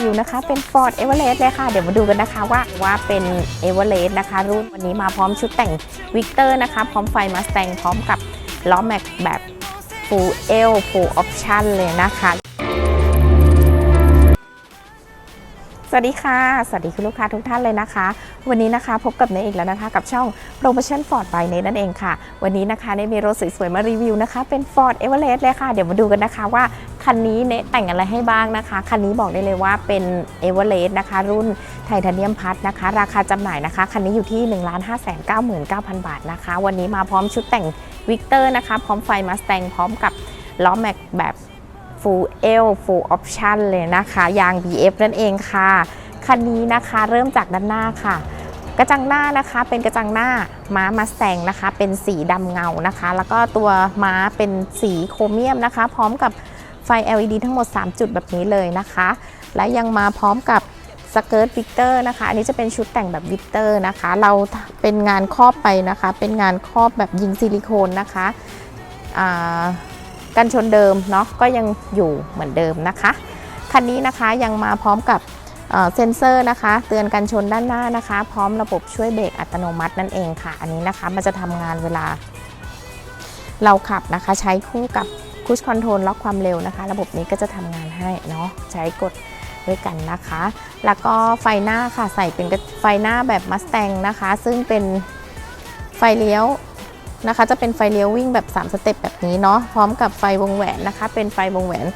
วิวนะคะ เป็น Ford Everest เลยค่ะ เดี๋ยวมาดูกันนะคะว่าว่าเป็น Everest นะคะ รุ่นวันนี้มาพร้อมชุดแต่ง Victor นะคะ พร้อมไฟ Mustang พร้อมกับล้อแม็กแบบ Full L Full Option เลยนะคะ สวัสดีค่ะ สวัสดีคุณลูกค้าทุกท่านเลยนะคะ วันนี้นะคะพบกับเนยอีกแล้วนะคะ กับช่อง Promotion Ford by เนยนั่นเองค่ะ วันนี้นะคะเนยมีรถสวยๆ มารีวิวนะคะ เป็น Ford Everest เลยค่ะ เดี๋ยวมาดูกันนะคะว่า คันนี้เนยแต่งอะไรให้บ้างนะคะ คันนี้บอกได้เลยว่าเป็น Everest นะคะ รุ่นไทเทเนียมพัทนะคะ ราคาจำหน่ายนะคะ คันนี้อยู่ที่ 1 5 9 9 0 0 0 บาทนะคะ วันนี้มาพร้อมชุดแต่งวิกเตอร์นะคะ พร้อมไฟ Mustang พร้อมกับล้อแม็กแบบ Full L Full Option เลยนะคะ ยาง BF นั่นเองค่ะ คันนี้นะคะเริ่มจากด้านหน้าค่ะ กระจังหน้านะคะเป็นกระจังหน้าม้ามาแซงนะคะ เป็นสีดำเงานะคะ แล้วก็ตัวม้าเป็นสีโครเมียมนะคะ พร้อมกับไฟ LED ทั้งหมด 3 จุดแบบนี้เลยนะคะ และยังมาพร้อมกับสเกิร์ตวิกเตอร์นะคะ อันนี้จะเป็นชุดแต่งแบบวิกเตอร์นะคะ เราเป็นงานครอบไปนะคะ เป็นงานครอบแบบยิงซิลิโคนนะคะ กันชนเดิมเนาะก็ยังอยู่เหมือนเดิมนะคะคันนี้นะคะยังมาพร้อมกับเซ็นเซอร์นะคะ เตือนกันชนด้านหน้านะคะ พร้อมระบบช่วยเบรกอัตโนมัตินั่นเองค่ะ อันนี้นะคะมันจะทำงานเวลา เราขับนะคะใช้คู่กับคุชคอนโทรลล็อกความเร็วนะคะ ระบบนี้ก็จะทำงานให้เนาะใช้กดด้วยกันนะคะ แล้วก็ไฟหน้าค่ะใส่เป็นไฟหน้าแบบมัสแตงนะคะ ซึ่งเป็นไฟเลี้ยว นะคะ จะเป็นไฟเลี้ยววิ่งแบบ 3 สเต็ปแบบนี้เนาะพร้อมกับไฟวงแหวนนะคะ เป็นไฟวงแหวน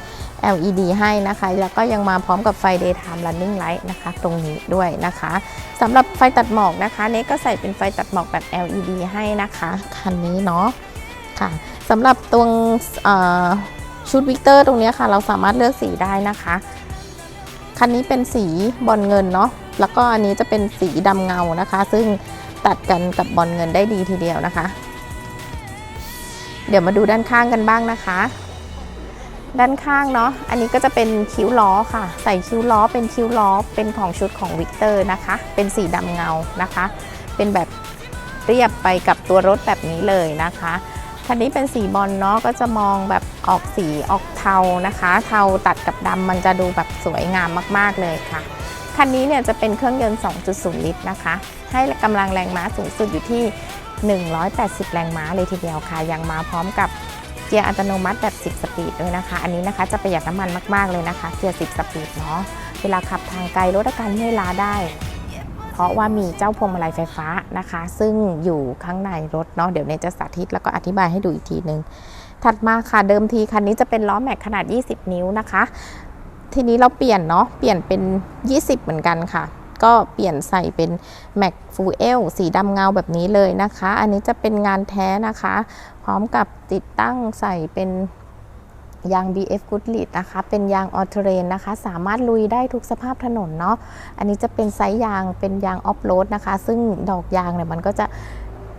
LED ให้นะคะ แล้วก็ยังมาพร้อมกับไฟ daytime running light นะคะ ตรงนี้ด้วยนะคะสำหรับไฟตัดหมอกนะคะเนก็ใส่เป็นไฟตัดหมอกแบบ LED ให้นะคะคันนี้เนาะค่ะสำหรับตรงชุดวิกเตอร์ตรงนี้ค่ะ เราสามารถเลือกสีได้นะคะ คันนี้เป็นสีบอลเงินเนาะแล้วก็อันนี้จะเป็นสีดำเงานะคะ ซึ่งตัดกันกับบอลเงินได้ดีทีเดียวนะคะ เดี๋ยวมาดูด้านข้างกันบ้างนะคะ ด้านข้างเนาะ อันนี้ก็จะเป็นคิ้วล้อค่ะ ใส่คิ้วล้อเป็นคิ้วล้อ เป็นของชุดของวิกเตอร์นะคะ เป็นสีดำเงานะคะ เป็นแบบเรียบไปกับตัวรถแบบนี้เลยนะคะคันนี้เป็นสีบอลเนาะก็จะมองแบบออกสีออกเทานะคะ เทาตัดกับดำมันจะดูแบบสวยงามมากๆเลยค่ะคันนี้เนี่ยจะเป็นเครื่องยนต์ 2.0 ลิตรนะคะ ให้กำลังแรงม้าสูงสุดอยู่ที่ 180 แรงม้าเลยทีเดียวค่ะ ยังมาพร้อมกับเกียร์อัตโนมัติแบบ 10 สปีดด้วยนะคะ อันนี้นะคะจะประหยัดน้ำมันมากๆเลยนะคะ เกียร์ 10 สปีดเนาะ เวลาขับทางไกลลดอาการเมื่อยล้าได้ เพราะว่ามีเจ้าพวงมาลัยไฟฟ้านะคะ ซึ่งอยู่ข้างในรถเนาะ เดี๋ยวเนยจะสาธิตแล้วก็อธิบายให้ดูอีกทีนึง ถัดมาค่ะ เดิมทีคันนี้จะเป็นล้อแม็กขนาด 20 นิ้วนะคะ ทีนี้เราเปลี่ยนเนาะ เปลี่ยนเป็น 20 เหมือนกันค่ะ ก็เปลี่ยนใส่เป็น Mac Full L สีดำเงาแบบนี้เลยนะคะ อันนี้จะเป็นงานแท้นะคะ พร้อมกับติดตั้งใส่เป็นยาง BF Goodlead นะคะ เป็นยางออ t เรนนะคะ สามารถลุยได้ทุกสภาพถนนเนาะ อันนี้จะเป็นไซส์ยาง เป็นยางออฟโรดนะคะ ซึ่งดอกยางเนี่ยมันก็จะ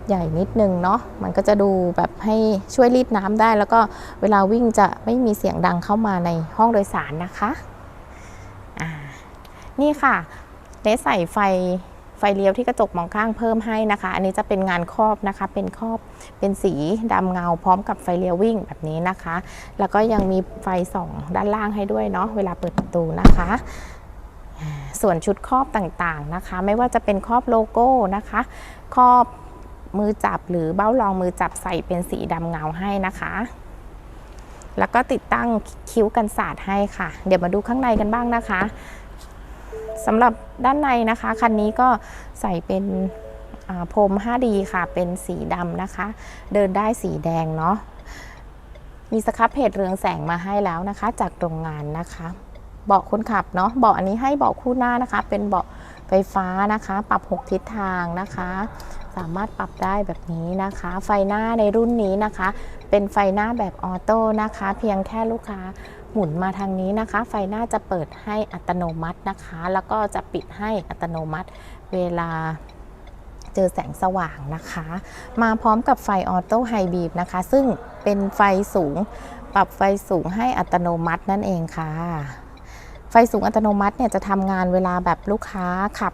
ใหญ่นิดนึงเนาะ มันก็จะดูแบบให้ช่วยรีดน้ำได้ แล้วก็เวลาวิ่งจะไม่มีเสียงดังเข้ามาในห้องโดยสารนะคะ อ่า นี่ค่ะ เนสใส่ไฟไฟเลี้ยวที่กระจกมองข้างเพิ่มให้นะคะ อันนี้จะเป็นงานครอบนะคะ เป็นครอบเป็นสีดำเงา พร้อมกับไฟเลี้ยววิ่งแบบนี้นะคะ แล้วก็ยังมีไฟส่องด้านล่างให้ด้วยเนาะเวลาเปิดประตูนะคะ ส่วนชุดครอบต่างๆนะคะ ไม่ว่าจะเป็นครอบโลโก้นะคะครอบมือจับหรือเบ้ารองมือจับใส่เป็นสีดำเงาให้นะคะ แล้วก็ติดตั้งคิ้วกันสาดให้ค่ะ เดี๋ยวมาดูข้างในกันบ้างนะคะ สำหรับด้านในนะคะ คันนี้ก็ใส่เป็นพรม 5D ค่ะ เป็นสีดำนะคะ เดินได้สีแดงเนาะ มีสครับเพจเรืองแสงมาให้แล้วนะคะ จากโรงงานนะคะ เบาะคนขับเนาะ เบาะอันนี้ให้เบาะคู่หน้านะคะ เป็นเบาะไฟฟ้านะคะ ปรับ 6 ทิศทางนะคะ สามารถปรับได้แบบนี้นะคะ ไฟหน้าในรุ่นนี้นะคะ เป็นไฟหน้าแบบออโต้นะคะ เพียงแค่ลูกค้าหมุนมาทางนี้นะคะ ไฟหน้าจะเปิดให้อัตโนมัตินะคะ แล้วก็จะปิดให้อัตโนมัติเวลาเจอแสงสว่างนะคะ มาพร้อมกับไฟออโต้ไฮบีบนะคะ ซึ่งเป็นไฟสูง ปรับไฟสูงให้อัตโนมัตินั่นเองค่ะ ไฟสูงอัตโนมัติเนี่ยจะทำงานเวลาแบบลูกค้าขับ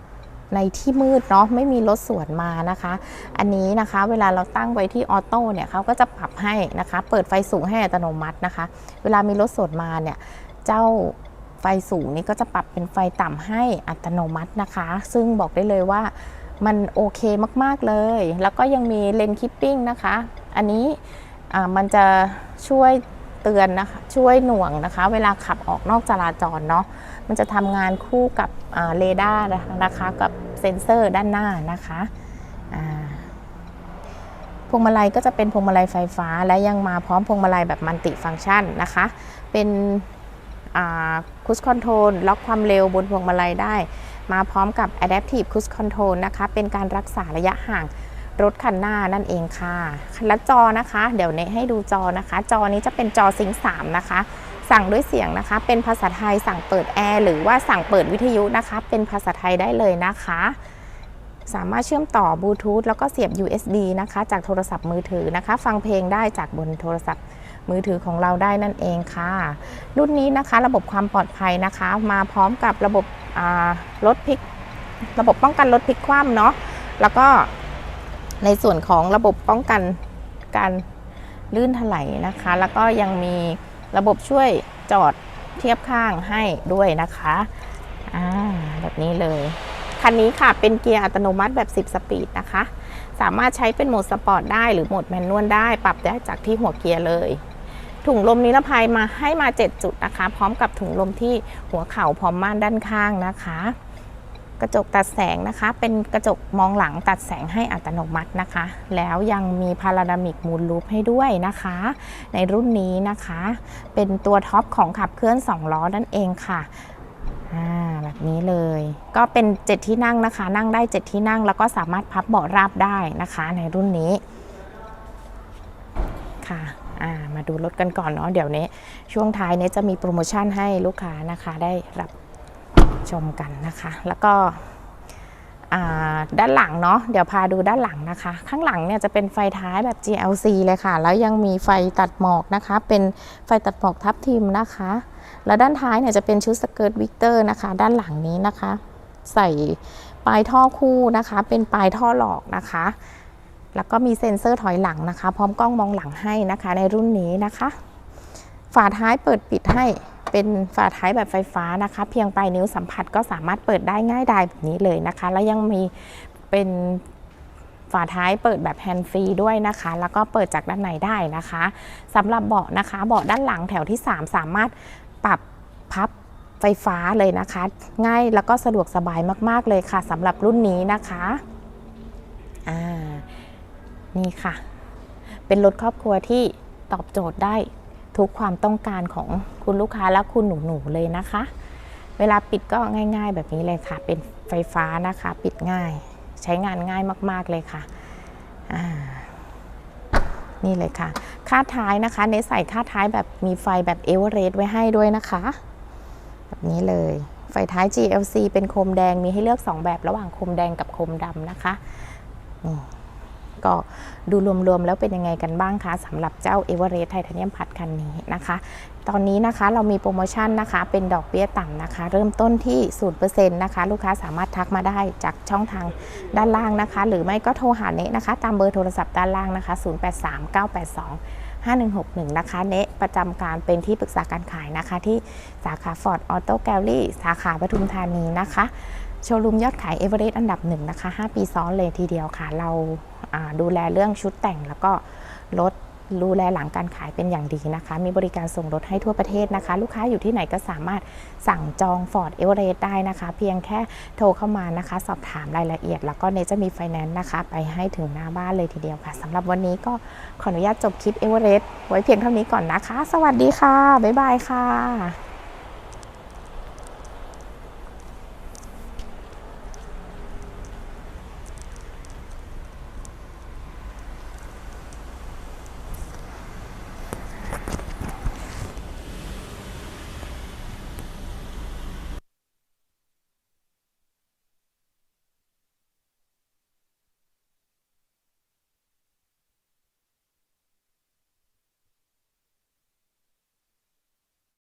ในที่มืดเนาะไม่มีรถสวนมานะคะ อันนี้นะคะเวลาเราตั้งไว้ที่ออโต้เนี่ยเขาก็จะปรับให้นะคะ เปิดไฟสูงให้อัตโนมัตินะคะ เวลามีรถสวนมาเนี่ยเจ้าไฟสูงนี้ก็จะปรับเป็นไฟต่ำให้อัตโนมัตินะคะ ซึ่งบอกได้เลยว่ามันโอเคมาก ๆ เลย แล้วก็ยังมีเลนคิปปิ้งนะคะ อันนี้อ่ามันจะช่วย เตือนนะคะช่วยหน่วงนะคะ เวลาขับออกนอกจราจรเนาะมันจะทำงานคู่กับเรดาร์นะคะกับเซ็นเซอร์ด้านหน้านะคะพวงมาลัยก็จะเป็นพวงมาลัยไฟฟ้าและยังมาพร้อมพวงมาลัยแบบมัลติฟังก์ชันนะคะ เป็นคุชคอนโทรลล็อกความเร็วบนพวงมาลัยได้ มาพร้อมกับ Adaptive Cruise Control นะคะ เป็นการรักษาระยะห่าง รถคันหน้านั่นเองค่ะและจอนะคะ เดี๋ยวเนให้ดูจอนะคะ จอนี้จะเป็นจอซิงค์3นะคะ สั่งด้วยเสียงนะคะ เป็นภาษาไทยสั่งเปิดแอร์หรือว่าสั่งเปิดวิทยุนะคะ เป็นภาษาไทยได้เลยนะคะ สามารถเชื่อมต่อบลูทูธแล้วก็เสียบ USB นะคะ จากโทรศัพท์มือถือนะคะ ฟังเพลงได้จากบนโทรศัพท์มือถือของเราได้นั่นเองค่ะ รุ่นนี้นะคะระบบความปลอดภัยนะคะ มาพร้อมกับระบบรถพลิก ระบบป้องกันรถพลิกคว่ำเนาะแล้วก็ ในส่วนของระบบป้องกันการลื่นถลายนะคะ แล้วก็ยังมีระบบช่วยจอดเทียบข้างให้ด้วยนะคะอ่าแบบนี้เลย คันนี้ค่ะเป็นเกียร์อัตโนมัติแบบ 10 สปีดนะคะ สามารถใช้เป็นโหมดสปอร์ตได้หรือโหมดแมนนวลได้ ปรับได้จากที่หัวเกียร์เลย ถุงลมนิรภัยมาให้มา 7 จุดนะคะ พร้อมกับถุงลมที่หัวเข่าพร้อมม่านด้านข้างนะคะ กระจกตัดแสงนะคะ เป็นกระจกมองหลังตัดแสงให้อัตโนมัตินะคะ แล้วยังมีพาราดามิกมูลลูปให้ด้วยนะคะ ในรุ่นนี้นะคะ เป็นตัวท็อปของขับเคลื่อน 2 ล้อนั่นเองค่ะแบบนี้เลย ก็เป็น 7 ที่นั่งนะคะ นั่งได้ 7 ที่นั่ง แล้วก็สามารถพับเบาะราบได้นะคะ ในรุ่นนี้ค่ะมาดูรถกันก่อนเนาะเดี๋ยวนี้ ช่วงท้ายนี้จะมีโปรโมชั่นให้ลูกค้านะคะได้รับ ชมกันนะคะ แล้วก็ด้านหลังเนาะเดี๋ยวพาดูด้านหลังนะคะ ข้างหลังเนี่ยจะเป็นไฟท้ายแบบ GLC เลยค่ะ แล้วยังมีไฟตัดหมอกนะคะ เป็นไฟตัดหมอกทับทิมนะคะ แล้วด้านท้ายเนี่ยจะเป็นชุดสเกิร์ตวิกเตอร์นะคะ ด้านหลังนี้นะคะ ใส่ปลายท่อคู่นะคะ เป็นปลายท่อหลอกนะคะ แล้วก็มีเซ็นเซอร์ถอยหลังนะคะ พร้อมกล้องมองหลังให้นะคะในรุ่นนี้นะคะ ฝาท้ายเปิดปิดให้ เป็นฝาท้ายแบบไฟฟ้านะคะ เพียงปลายนิ้วสัมผัสก็สามารถเปิดได้ง่ายดายแบบนี้เลยนะคะ แล้วยังมีเป็นฝาท้ายเปิดแบบแฮนด์ฟรีด้วยนะคะ แล้วก็เปิดจากด้านในได้นะคะสำหรับเบาะนะคะ เบาะด้านหลังแถวที่ 3 สามารถปรับพับไฟฟ้าเลยนะคะ ง่ายแล้วก็สะดวกสบายมาก ๆ เลยค่ะสำหรับรุ่นนี้นะคะอ่านี่ค่ะ เป็นรถครอบครัวที่ตอบโจทย์ได้ ทุกความต้องการของคุณลูกค้าและคุณหนูๆเลยนะคะ เวลาปิดก็ง่าย ๆ แบบนี้เลยค่ะ เป็นไฟฟ้านะคะ ปิดง่าย ใช้งานง่ายมากๆเลยค่ะนี่เลยค่ะ ค่าท้ายนะคะเนสใส่ค่าท้ายแบบมีไฟแบบเอเวอเรสต์ไว้ให้ด้วยนะคะ แบบนี้เลย ไฟท้าย GLC เป็นโคมแดงมีให้เลือก 2 แบบระหว่างโคมแดงกับโคมดำนะคะนี่ ก็ดูรวมๆแล้วเป็นยังไงกันบ้างคะสำหรับเจ้า e v e r e s t ไทเทเนียมพัดคันนี้นะคะ ตอนนี้นะคะเรามีโปรโมชั่นนะคะ เป็นดอกเบี้ยต่ำนะคะ เริ่มต้นที่ 0%นะคะ ลูกค้าสามารถทักมาได้จากช่องทางด้านล่างนะคะ หรือไม่ก็โทรหาเนะนะคะ ตามเบอร์โทรศัพท์ด้านล่างนะคะ 083982 5161 นะคะ เนะประจำการเป็นที่ปรึกษาการขายนะคะ ที่สาขา Ford Auto Gallery สาขาปทุมธานีนะคะ โชว์รูมยอดขายเอเวอเรสต์อันดับหนึ่งนะคะ 5 ปีซ้อนเลยทีเดียวค่ะ เราาดูแลเรื่องชุดแต่งแล้วก็รถดูแลหลังการขายเป็นอย่างดีนะคะ มีบริการส่งรถให้ทั่วประเทศนะคะ ลูกค้าอยู่ที่ไหนก็สามารถสั่งจอง Ford e v e r e s t ได้นะคะ เพียงแค่โทรเข้ามานะคะ สอบถามรายละเอียด แล้วก็เนจะมีไฟแนนซ์นะคะ ไปให้ถึงหน้าบ้านเลยทีเดียวค่ะสำหรับวันนี้ก็ขออนุญาตจบคลิปเอเวอเรสต์ไว้เพียงเท่านี้ก่อนนะคะ สวัสดีค่ะ บ๊ายบายค่ะ